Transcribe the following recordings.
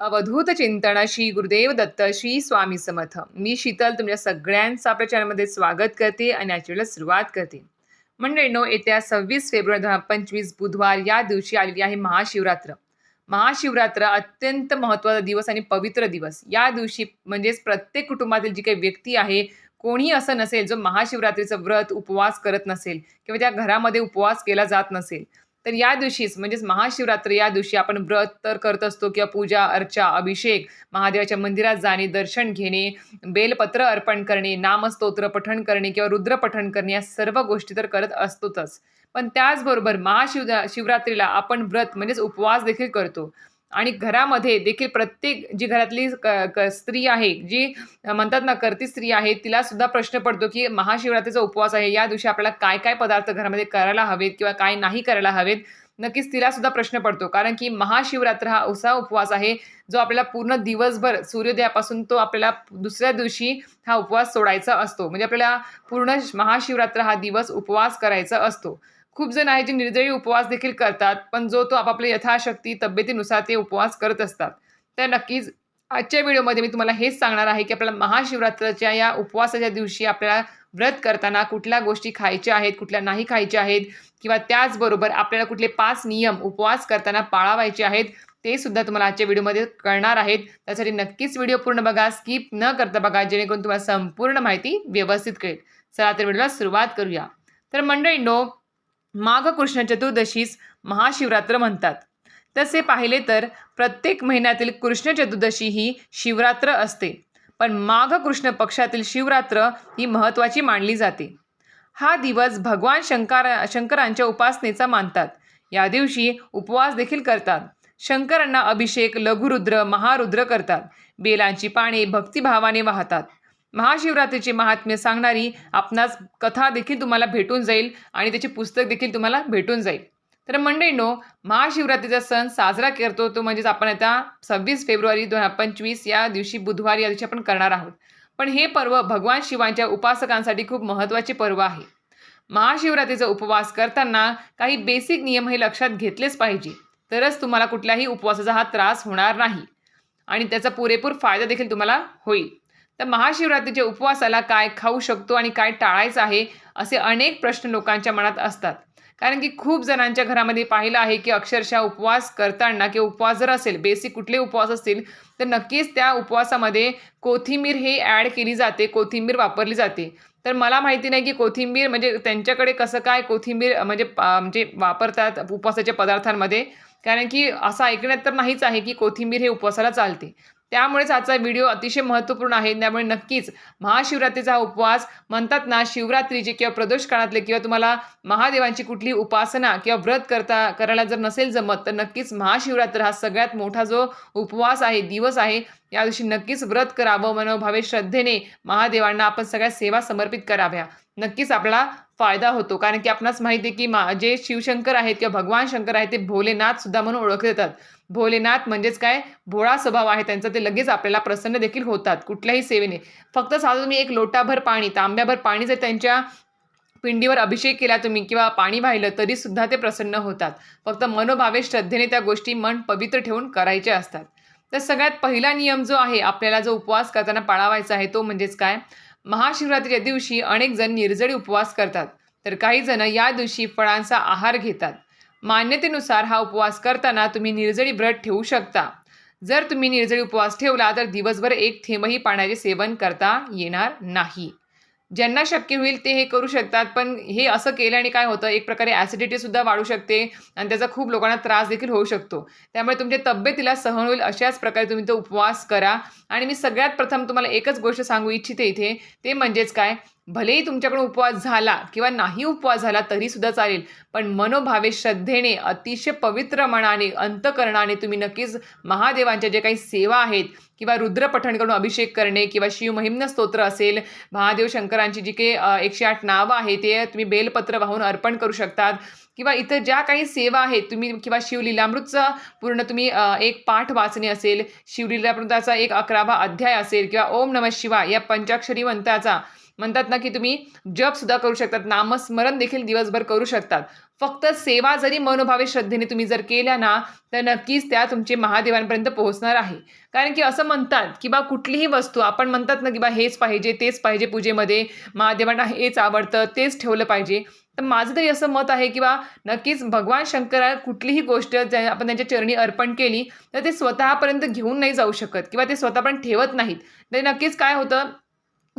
अवधूत चिंतन श्री गुरुदेव दत्त श्री स्वामी समर्थ. मी शीतल तुमच्या सगळ्यांचं आपल्या चॅनलमध्ये स्वागत करते आणि आजच्या सुरुवात करते. मंडळींनो येत्या सव्वीस फेब्रुवारी दोन हजार पंचवीस बुधवार या दिवशी आलेली आहे महाशिवरात्र. महाशिवरात्र अत्यंत महत्त्वाचा दिवस आणि पवित्र दिवस. या दिवशी म्हणजेच प्रत्येक कुटुंबातील जी काही व्यक्ती आहे कोणी असं नसेल जो महाशिवरात्रीचं व्रत उपवास करत नसेल किंवा त्या घरामध्ये उपवास केला जात नसेल तर या दिवशीच म्हणजेच महाशिवरात्र या दिवशी आपण व्रत तर करत असतो किंवा पूजा अर्चा अभिषेक महादेवाच्या मंदिरात जाणे दर्शन घेणे बेलपत्र अर्पण करणे नामस्तोत्र पठण करणे किंवा रुद्र पठण करणे या सर्व गोष्टी तर करत असतोच पण त्याचबरोबर महाशिव शिवरात्रीला आपण व्रत म्हणजेच उपवास देखील करतो. आणि घरामध्ये देखील प्रत्येक जी घरातली क क स्त्री आहे जी म्हणतात ना करती स्त्री आहे तिला सुद्धा प्रश्न पडतो की महाशिवरात्रीचा उपवास आहे या दिवशी आपल्याला काय काय पदार्थ घरामध्ये करायला हवेत किंवा काय नाही करायला हवेत नक्कीच तिला सुद्धा प्रश्न पडतो. कारण की महाशिवरात्र हा असा उपवास आहे जो आपल्याला पूर्ण दिवसभर सूर्योदयापासून तो आपल्याला दुसऱ्या दिवशी हा उपवास सोडायचा असतो. म्हणजे आपल्याला पूर्ण महाशिवरात्र हा दिवस उपवास करायचा असतो. खूप जण आहे जे निर्जळी उपवास देखील करतात पण जो तो आपापल्या यथाशक्ती तब्येतीनुसार ते उपवास करत असतात. तर नक्कीच आजच्या व्हिडिओमध्ये मी तुम्हाला हेच सांगणार आहे की आपल्याला महाशिवरात्राच्या या उपवासाच्या दिवशी आपल्याला व्रत करताना कुठल्या गोष्टी खायच्या आहेत कुठल्या नाही खायच्या आहेत किंवा त्याचबरोबर आपल्याला कुठले पाच नियम उपवास करताना पाळावायचे आहेत ते सुद्धा तुम्हाला आजच्या व्हिडिओमध्ये कळणार आहेत. त्यासाठी नक्कीच व्हिडिओ पूर्ण बघा स्किप न करता बघा जेणेकरून तुम्हाला संपूर्ण माहिती व्यवस्थित कळेल. चला तर व्हिडिओला सुरुवात करूया. तर मंडळींनो माघ कृष्ण चतुर्दशीस महाशिवरात्र म्हणतात. तसे पाहिले तर प्रत्येक महिन्यातील कृष्ण चतुर्दशी ही शिवरात्र असते. पण माघ कृष्ण पक्षातील शिवरात्र ही महत्त्वाची मानली जाते. हा दिवस भगवान शंकर शंकरांच्या उपासनेचा मानतात. या दिवशी उपवास देखील करतात. शंकरांना अभिषेक लघुरुद्र महारुद्र करतात. बेलांची पाने भक्तिभावाने वाहतात. महाशिवरात्रीचे महात्म्य सांगणारी आपणास कथा देखील तुम्हाला भेटून जाईल आणि त्याचे पुस्तक देखील तुम्हाला भेटून जाईल. तर मंडळींनो महाशिवरात्रीचा सण साजरा करतो तो म्हणजेच आपण आता सव्वीस फेब्रुवारी दोन हजार पंचवीस या दिवशी बुधवारी या दिवशी आपण करणार आहोत. पण हे पर्व भगवान शिवांच्या उपासकांसाठी खूप महत्त्वाचे पर्व आहे. महाशिवरात्रीचा उपवास करताना काही बेसिक नियम हे लक्षात घेतलेच पाहिजे. तरच तुम्हाला कुठल्याही उपवासाचा हा त्रास होणार नाही. आणि त्याचा पुरेपूर फायदा देखील तुम्हाला होईल. तर महाशिवरात्रीच्या उपवासाला काय खाऊ शकतो आणि काय टाळायचं आहे असे अनेक प्रश्न लोकांच्या मनात असतात. कारण की खूप जणांच्या घरामध्ये पाहिलं आहे की अक्षरशः उपवास करताना किंवा उपवास जर असेल बेसिक कुठले उपवास असतील तर नक्कीच त्या उपवासामध्ये कोथिंबीर हे ॲड केली जाते कोथिंबीर वापरली जाते. तर मला माहिती नाही की कोथिंबीर म्हणजे त्यांच्याकडे कसं काय कोथिंबीर म्हणजे म्हणजे वापरतात उपवासाच्या पदार्थांमध्ये. कारण की असं ऐकण्यात तर नाहीच आहे की कोथिंबीर हे उपवासाला चालते. त्यामुळेच आजचा व्हिडिओ अतिशय महत्त्वपूर्ण आहे. त्यामुळे नक्कीच महाशिवरात्रीचा हा उपवास म्हणतात ना शिवरात्रीचे किंवा प्रदोष काळातले किंवा तुम्हाला महादेवांची कुठली उपासना किंवा व्रत करता करायला जर नसेल जमत तर नक्कीच महाशिवरात्र हा सगळ्यात मोठा जो उपवास आहे दिवस आहे या दिवशी नक्कीच व्रत करावं मनोभावे श्रद्धेने महादेवांना आपण सगळ्या सेवा समर्पित कराव्या. नक्कीच आपला फायदा होतो. कारण की आपणास माहिती आहे की मा जे शिवशंकर आहेत किंवा भगवान शंकर आहेत ते भोलेनाथ सुद्धा म्हणून ओळखले जातात. भोलेनाथ म्हणजेच काय? भोळा स्वभाव आहे त्यांचा ते लगेच आपल्याला प्रसन्न देखील होतात कुठल्याही सेवेने. फक्त साधं तुम्ही एक लोटाभर पाणी तांब्याभर पाणी जर त्यांच्या पिंडीवर अभिषेक केला तुम्ही किंवा पाणी वाहिलं तरीसुद्धा ते प्रसन्न होतात. फक्त मनोभावे श्रद्धेने त्या गोष्टी मन पवित्र ठेवून करायच्या असतात. तर सगळ्यात पहिला नियम जो आहे आपल्याला जो उपवास करताना पाळावायचा आहे तो म्हणजेच काय? महाशिवरात्रीच्या दिवशी अनेक जण निर्जळी उपवास करतात तर काही जण या दिवशी फळांचा आहार घेतात. मान्यतेनुसार हा उपवास करताना तुम्ही निर्जळी व्रत ठेवू शकता. जर तुम्ही निर्जळी उपवास ठेवला तर दिवसभर एक थेंबही पाण्याचे सेवन करता येणार नाही. ज्यांना शक्य होईल ते हे करू शकतात पण हे असं केल्याने काय होतं? एक प्रकारे ॲसिडिटीसुद्धा वाढू शकते आणि त्याचा खूप लोकांना त्रास देखील होऊ शकतो. त्यामुळे तुमच्या तब्येतीला सहन होईल अशाच प्रकारे तुम्ही तो उपवास करा. आणि मी सगळ्यात प्रथम तुम्हाला एकच गोष्ट सांगू इच्छिते इथे ते म्हणजेच काय? भलेही तुमच्याकडून उपवास झाला किंवा नाही उपवास झाला तरीसुद्धा चालेल. पण मनोभावे श्रद्धेने अतिशय पवित्र मनाने अंतकरणाने तुम्ही नक्कीच महादेवांच्या जे काही सेवा आहेत किंवा रुद्रपठण करून अभिषेक करणे किंवा शिवमहिम्न स्तोत्र असेल महादेव शंकरांची जी काही एकशे आठ नावं आहे ते तुम्ही बेलपत्र वाहून अर्पण करू शकतात. किंवा इतर ज्या काही सेवा आहेत तुम्ही किंवा शिवलीलामृतचा पूर्ण तुम्ही एक पाठ वाचणे असेल शिवलीलामृताचा एक अकरावा अध्याय असेल किंवा ओम नम शिवा या पंचाक्षरी मंत्राचा म्हणतात ना की तुम्ही जप सुद्धा करू शकतात. नामस्मरण देखील दिवसभर करू शकतात. फक्त सेवा जरी मनोभावे श्रद्धेने तुम्ही जर केल्या ना तर नक्कीच त्या तुमचे महादेवांपर्यंत पोहोचणार आहे. कारण की असं म्हणतात की बा कुठलीही वस्तू आपण म्हणतात ना की बा हेच पाहिजे तेच पाहिजे पूजेमध्ये. महादेवांना हेच आवडतं तेच ठेवलं पाहिजे. तर माझं तरी असं मत आहे की बा नक्कीच भगवान शंकरा कुठलीही गोष्ट ज्या आपण त्यांच्या चरणी अर्पण केली तर ते स्वतःपर्यंत घेऊन नाही जाऊ शकत. किंवा ते स्वतः पण ठेवत नाहीत. तर नक्कीच काय होतं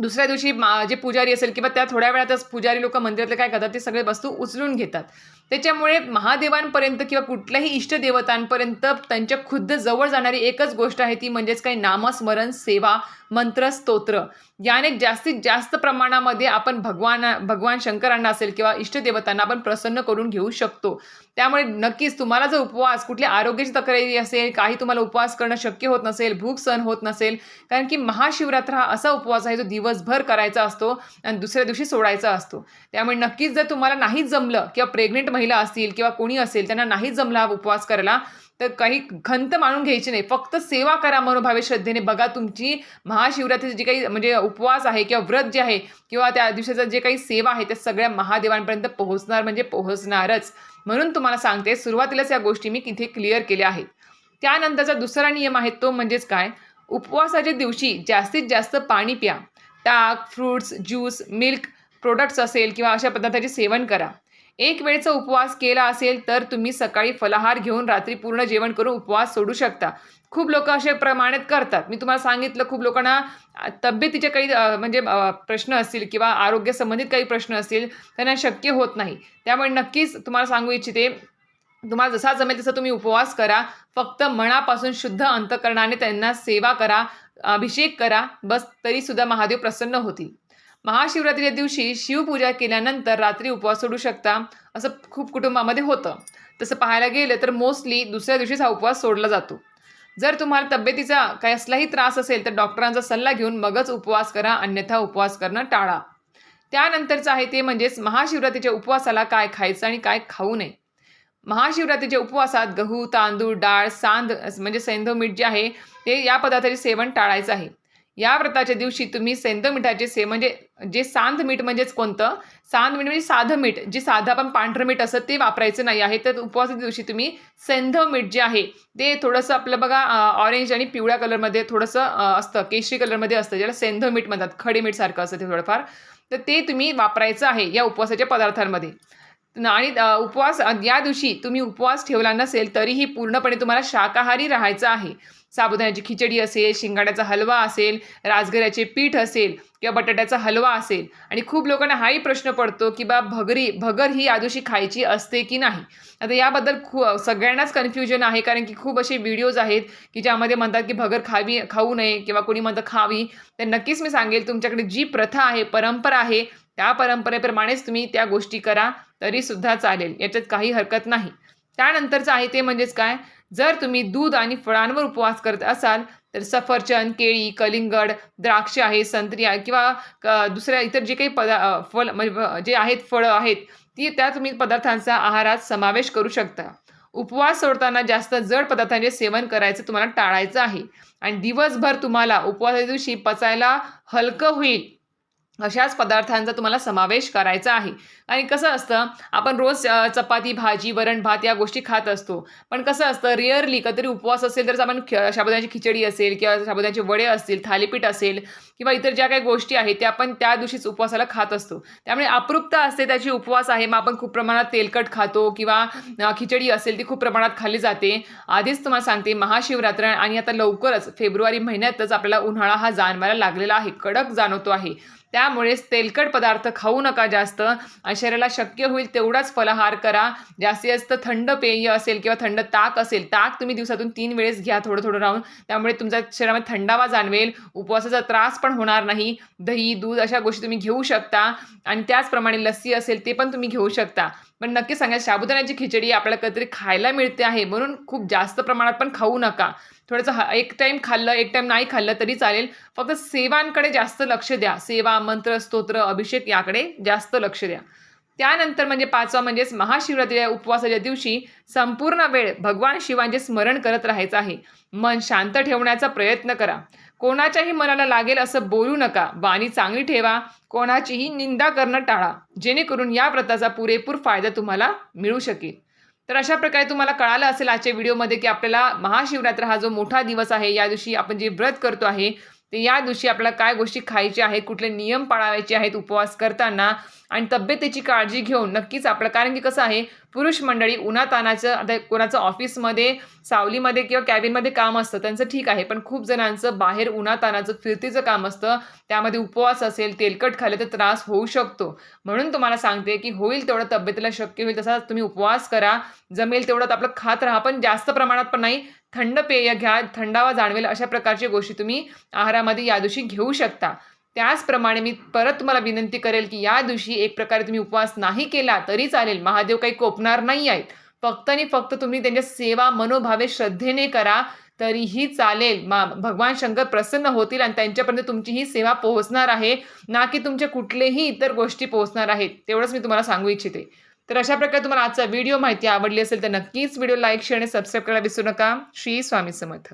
दुसऱ्या दिवशी मा जे पुजारी असेल किंवा त्या थोड्या वेळातच पुजारी लोक मंदिरातले काय करतात ते सगळे वस्तू उचलून घेतात. त्याच्यामुळे महादेवांपर्यंत किंवा कुठल्याही इष्टदेवतांपर्यंत त्यांच्या खुद्द जवळ जाणारी एकच गोष्ट आहे ती म्हणजेच काही नामस्मरण सेवा मंत्र स्तोत्र. याने जास्तीत जास्त प्रमाणामध्ये आपण भगवान भगवान शंकरांना असेल किंवा इष्टदेवतांना आपण प्रसन्न करून घेऊ शकतो. त्यामुळे नक्कीच तुम्हाला जर उपवास कुठल्या आरोग्याची तक्रारी असेल काही तुम्हाला उपवास करणं शक्य होत नसेल भूक सहन होत नसेल कारण की महाशिवरात्र हा असा उपवास आहे जो दिवसभर करायचा असतो आणि दुसऱ्या दिवशी सोडायचा असतो. त्यामुळे नक्कीच जर तुम्हाला नाही जमलं किंवा प्रेग्नेंट महिला असतील किंवा कोणी असेल त्यांना नाही जमला उपवास करायला तर काही खंत मानून घ्यायची नाही. फक्त सेवा करा मनोभावे श्रद्धेने बघा तुमची महाशिवरात्रीची जी काही म्हणजे उपवास आहे किंवा व्रत जे आहे किंवा त्या दिवसाचं जे काही सेवा आहे त्या सगळ्या महादेवांपर्यंत पोहोचणार म्हणजे पोहोचणारच. म्हणून तुम्हाला सांगते सुरुवातीलाच या गोष्टी मी तिथे क्लिअर केल्या आहेत. त्यानंतरचा दुसरा नियम आहे तो म्हणजेच काय? उपवासाच्या दिवशी जास्तीत जास्त पाणी प्या. ताक फ्रूट्स ज्यूस मिल्क प्रोडक्ट्स असेल किंवा अशा पदार्थाचे सेवन करा. एक वेळचा उपवास केला असेल तर तुम्ही सकाळी फलाहार घेऊन रात्री पूर्ण जेवण करून उपवास सोडू शकता. खूप लोक असे प्रमाणात करतात. मी तुम्हाला सांगितलं खूप लोकांना तब्येतीचे काही म्हणजे प्रश्न असतील किंवा आरोग्यसंबंधित काही प्रश्न असतील त्यांना शक्य होत नाही. त्यामुळे नक्कीच तुम्हाला सांगू इच्छिते तुम्हाला जसा जमेल तसा तुम्ही उपवास करा. फक्त मनापासून शुद्ध अंतकरणाने त्यांना सेवा करा अभिषेक करा. बस तरीसुद्धा महादेव प्रसन्न होतील. महाशिवरात्रीच्या दिवशी शिवपूजा केल्यानंतर रात्री उपवास सोडू शकता असं खूप कुटुंबामध्ये होतं. तसं पाहायला गेलं तर मोस्टली दुसऱ्या दिवशीच हा उपवास सोडला जातो. जर तुम्हाला तब्येतीचा काही असलाही त्रास असेल तर डॉक्टरांचा सल्ला घेऊन मगच उपवास करा अन्यथा उपवास करणं टाळा. त्यानंतरचं आहे ते म्हणजेच महाशिवरात्रीच्या उपवासाला काय खायचं आणि काय खाऊ नये. महाशिवरात्रीच्या उपवासात गहू तांदूळ डाळ सांद म्हणजे सैंधव मीठ जे आहे ते या पदार्थाचे सेवन टाळायचं आहे. या व्रताच्या दिवशी तुम्ही सेंद मिठाचे से म्हणजे जे सांद मीठ म्हणजेच कोणतं? सांद मीठ म्हणजे साधं मीठ. जे साधं आपण पांढरं मीठ असं ते वापरायचं नाही आहे. तर उपवासाच्या दिवशी तुम्ही सेंधव मीठ जे आहे ते थोडंसं आपलं बघा ऑरेंज आणि पिवळ्या कलरमध्ये थोडंसं असतं. केशरी कलरमध्ये असतं. ज्याला सेंधव मीठ म्हणतात. खडे मीठसारखं असतं ते थोडंफार. तर ते तुम्ही वापरायचं आहे या उपवासाच्या पदार्थांमध्ये. आणि उपवास या दिवशी तुम्ही उपवास ठेवला नसेल तरीही पूर्णपणे तुम्हाला शाकाहारी राहायचं आहे. साबुदाण्याची खिचडी असेल शिंगाड्याचा हलवा असेल राजगऱ्याचे पीठ असेल किंवा बटाट्याचा हलवा असेल. आणि खूप लोकांना हाही प्रश्न पडतो की बा भगरी भगर ही या खायची असते की नाही? आता याबद्दल खू सगळ्यांनाच कन्फ्युजन आहे कारण की खूप असे व्हिडिओज आहेत की ज्यामध्ये म्हणतात की भगर खावी खाऊ नये किंवा कोणी म्हणतं खावी. तर नक्कीच मी सांगेल तुमच्याकडे जी प्रथा आहे परंपरा आहे त्या परंपरेप्रमाणेच तुम्ही त्या गोष्टी करा तरीसुद्धा चालेल. याच्यात काही हरकत नाही. त्यानंतरचं आहे ते म्हणजेच काय? जर तुम्ही दूध आणि फळांवर उपवास करत असाल तर सफरचंद केळी कलिंगड द्राक्ष आहे संत्री आहे किंवा दुसऱ्या इतर जे काही पदा फल म्हणजे जे आहेत फळं आहेत ती त्या तुम्ही पदार्थांचा आहारात समावेश करू शकता. उपवास सोडताना जास्त जड पदार्थांचे सेवन करायचं तुम्हाला टाळायचं आहे. आणि दिवसभर तुम्हाला उपवासा दिवशी पचायला हलकं होईल. अशाच पदार्थांचा तुम्हाला समावेश करायचा आहे. आणि कसं असतं आपण रोज चपाती भाजी वरण भात या गोष्टी खात असतो. पण कसं असतं रिअरली कधीतरी उपवास असेल तर आपण शाबुदाची खिचडी असेल किंवा शाबुदाचे वडे असतील थालीपीठ असेल किंवा इतर ज्या काही गोष्टी आहेत त्या आपण त्या दिवशीच उपवासाला खात असतो. त्यामुळे अप्रुप्ता असते त्याची उपवास आहे मग आपण खूप प्रमाणात तेलकट खातो किंवा खिचडी असेल ती खूप प्रमाणात खाल्ली जाते. आधीच तुम्हाला सांगते महाशिवरात्र आणि आता लवकरच फेब्रुवारी महिन्यातच आपल्याला उन्हाळा हा जाणवायला लागलेला आहे कडक जाणवतो आहे. त्यामुळेच तेलकट पदार्थ खाऊ नका जास्त. आणि शरीराला शक्य होईल तेवढाच फलाहार करा. जास्तीत जास्त थंड पेय असेल किंवा थंड ताक असेल ताक तुम्ही दिवसातून तीन वेळेस घ्या थोडं थोडं राहून. त्यामुळे तुमच्या शरीरामध्ये थंडावा जाणवेल उपवासाचा त्रास पण होणार नाही. दही दूध अशा गोष्टी तुम्ही घेऊ शकता. आणि त्याचप्रमाणे लस्सी असेल ते पण तुम्ही घेऊ शकता. पण नक्की सांगा साबुदाण्याची खिचडी आपल्याला कधीतरी खायला मिळते आहे म्हणून खूप जास्त प्रमाणात पण खाऊ नका. थोडंसं एक टाईम खाल्लं एक टाईम नाही खाल्लं तरी चालेल. फक्त सेवांकडे जास्त लक्ष द्या. सेवा मंत्र स्तोत्र अभिषेक याकडे जास्त लक्ष द्या. त्यानंतर म्हणजे पाचवा म्हणजेच महाशिवरात्रीच्या उपवासाच्या दिवशी संपूर्ण वेळ भगवान शिवांचे स्मरण करत राहायचं आहे. मन शांत ठेवण्याचा प्रयत्न करा. कोणाच्याही मनाला लागेल असं बोलू नका. वाणी चांगली ठेवा. कोणाचीही निंदा करणं टाळा. जेणेकरून या व्रताचा पुरेपूर फायदा तुम्हाला मिळू शकेल. तर अशा प्रकारे तुम्हाला कळालं असेल आजच्या व्हिडिओमध्ये की आपल्याला महाशिवरात्र हा जो मोठा दिवस आहे या दिवशी आपण जे व्रत करतो आहे ते या दिवशी आपल्याला काय गोष्टी खायच्या आहेत कुठले नियम पाळायचे आहेत उपवास करताना आणि तब्येतीची काळजी घेऊन नक्कीच आपलं कारण की कसं आहे पुरुष मंडळी उन्हातानाचं आता कोणाचं ऑफिसमध्ये सावलीमध्ये किंवा कॅबिनमध्ये काम असतं त्यांचं ठीक आहे. पण खूप जणांचं बाहेर उन्हातानाचं फिरतीचं काम असतं. त्यामध्ये उपवास असेल तेलकट खाल्लं तर त्रास होऊ शकतो. म्हणून तुम्हाला सांगते की होईल तेवढं तब्येतीला शक्य होईल तसा तुम्ही उपवास करा. जमेल तेवढं आपलं खात राहा पण जास्त प्रमाणात पण नाही. थंड पेय घ्या थंडावा जाणवेल अशा प्रकारची गोष्टी तुम्ही आहारामध्ये या दिवशी घेऊ शकता. त्याचप्रमाणे मी परत तुम्हाला विनंती करेल की या दिवशी एक प्रकारे तुम्ही उपवास नाही केला तरी चालेल. महादेव काही कोपणार नाही आहेत. फक्त आणि फक्त तुम्ही त्यांच्या सेवा मनोभावे श्रद्धेने करा तरीही चालेल. मा भगवान शंकर प्रसन्न होतील आणि त्यांच्यापर्यंत तुमची ही सेवा पोहोचणार आहे. ना की तुमच्या कुठलेही इतर गोष्टी पोहोचणार आहेत. तेवढंच मी तुम्हाला सांगू इच्छिते. तर अशा प्रकारे तुम्हाला आजचा व्हिडिओ माहिती आवडली असेल तर नक्कीच व्हिडिओ लाईक शेअर आणि सबस्क्राईब करायला विसरू नका. श्री स्वामी समर्थ.